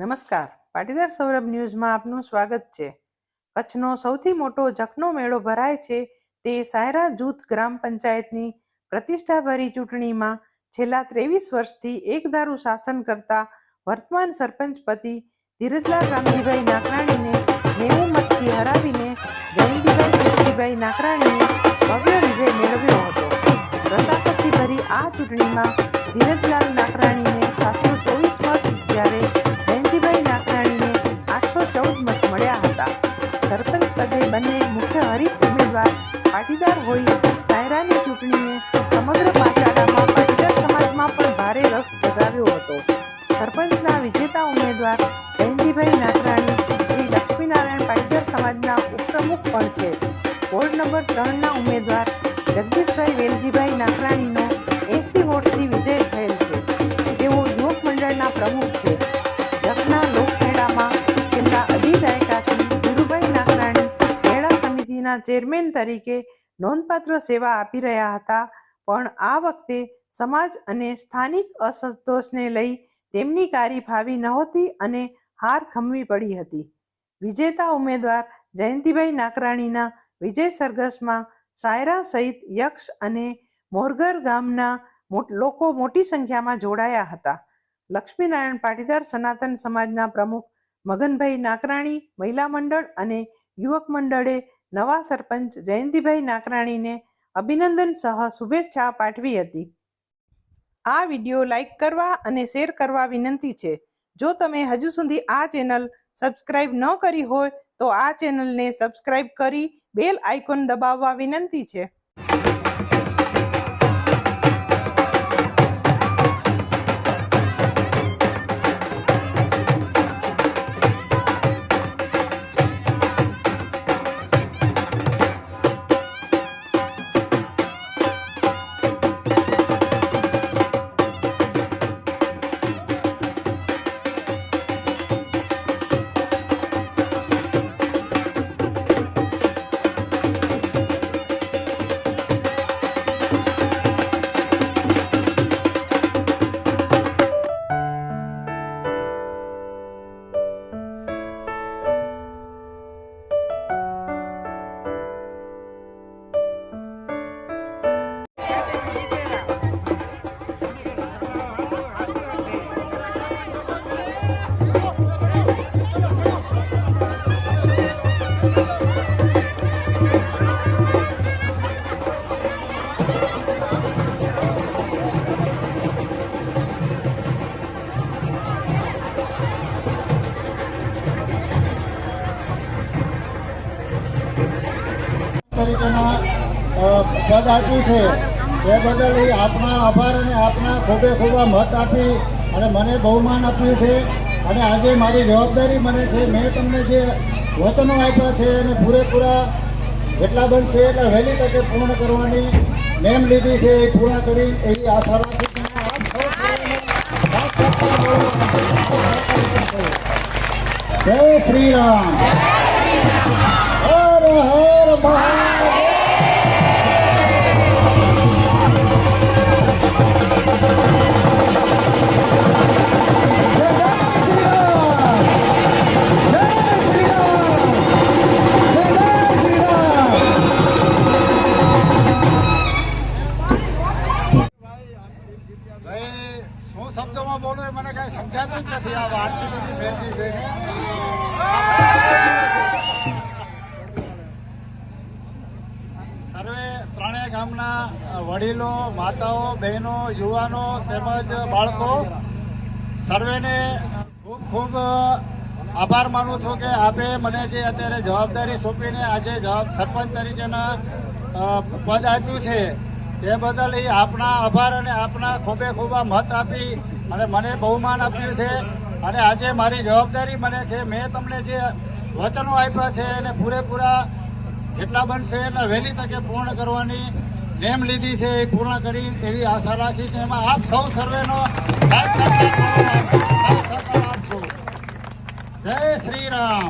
નમસ્કાર. પાટીદાર સૌરભ ન્યૂઝમાં આપનું સ્વાગત છે. કચ્છનો સૌથી મોટો જખનો મેળો ભરાય છે તે સાયરા જૂથ ગ્રામ પંચાયતની પ્રતિષ્ઠાભરી ચૂંટણીમાં છેલ્લા ત્રેવીસ વર્ષથી એકધારું શાસન કરતા વર્તમાન સરપંચ પતિ ધીરજલાલ રામજીભાઈ નાકરાણીને નેવું મતથી હરાવીને જયંતિભાઈ તુલસીભાઈ નાકરાણીએ ભવ્ય વિજય મેળવ્યો હતો. રસાકસી ભરી આ ચૂંટણીમાં ધીરજલાલ નાકરાણીને સાતસો ચોવીસ મત, જ્યારે પાટીદાર હોઈ સાયરાની ચૂંટણીએ સમગ્ર પાચાડામાં પાટીદાર સમાજમાં પણ ભારે રસ જગાવ્યો હતો. સરપંચના વિજેતા ઉમેદવાર જયંતિભાઈ નાગરાણી શ્રી લક્ષ્મીનારાયણ પાટીદાર સમાજના ઉપપ્રમુખ પણ છે. વોર્ડ નંબર ત્રણના ઉમેદવાર જગદીશભાઈ વેલજીભાઈ નાકરાણીનો એસી વોટથી વિજય થયેલ છે. તેઓ યુવક મંડળના પ્રમુખ છે. જખના લોકમેળામાં છેલ્લા અઢી દાયકાથી ધીરુભાઈ નાકરાણી મેળા સમિતિના ચેરમેન તરીકે નોંધપાત્ર સેવા આપી રહ્યા હતા. પણ આ વખતે સમાજ અને સ્થાનિક અસંતોષને લઈ તેમની કારી ફાવી નહોતી અને હાર ખમવી પડી હતી. વિજેતા ઉમેદવાર જયંતિભાઈ નાકરાણીના વિજય સરઘસમાં સાયરા સહિત યક્ષ અને મોરગર ગામના લોકો મોટી સંખ્યામાં જોડાયા હતા. લક્ષ્મીનારાયણ પાટીદાર સનાતન સમાજના પ્રમુખ મગનભાઈ નાકરાણી, મહિલા મંડળ અને યુવક મંડળે નવા સરપંચ જયંતિભાઈ નાકરાણીને અભિનંદન સહ શુભેચ્છા પાઠવી હતી. આ વિડિયો લાઈક કરવા અને શેર કરવા વિનંતી છે. જો તમે હજુ સુધી આ ચેનલ સબસ્ક્રાઇબ ન કરી હોય તો આ ચેનલને સબસ્ક્રાઇબ કરી બેલ આઇકોન દબાવવા વિનંતી છે. તરીકેના પદ આપ્યું છે. એ બદલ એ આપના આભાર અને આપના ખૂબે ખૂબા મત આપી અને મને બહુમાન આપ્યું છે. અને આજે મારી જવાબદારી મને છે, મેં તમને જે વચનો આપ્યા છે અને પૂરેપૂરા જેટલા બનશે એટલા વહેલી તકે પૂર્ણ કરવાની નેમ લીધી છે એ પૂર્ણ કરી એવી આશા રાખી. જય શ્રી રામ. શું શબ્દોમાં બોલું એ મને કઈ સમજાતું જ નથી. આ આટલી બધી ભેગી છે સર્વે ત્રણેય ગામના વડીલો, માતાઓ, બહેનો, યુવાનો તેમજ બાળકો સર્વેને ખૂબ ખૂબ આભાર માનું છું કે આપે મને જે અત્યારે જવાબદારી સોંપીને આજે જવાબ સરપંચ તરીકેના પદ આપ્યું છે. તે બદલ એ આપના આભાર અને આપના ખૂબે ખોબા મત આપી અને મને બહુમાન આપ્યું છે. અને આજે મારી જવાબદારી મને છે, મેં તમને જે વચનો આપ્યા છે એને પૂરેપૂરા જેટલા બનશે એટલા વહેલી તકે પૂર્ણ કરવાની નેમ લીધી છે, એ પૂર્ણ કરી એવી આશા રાખી છે એમાં આપ સૌ સર્વેનો સાથ સહકાર આપજો. જય શ્રી રામ.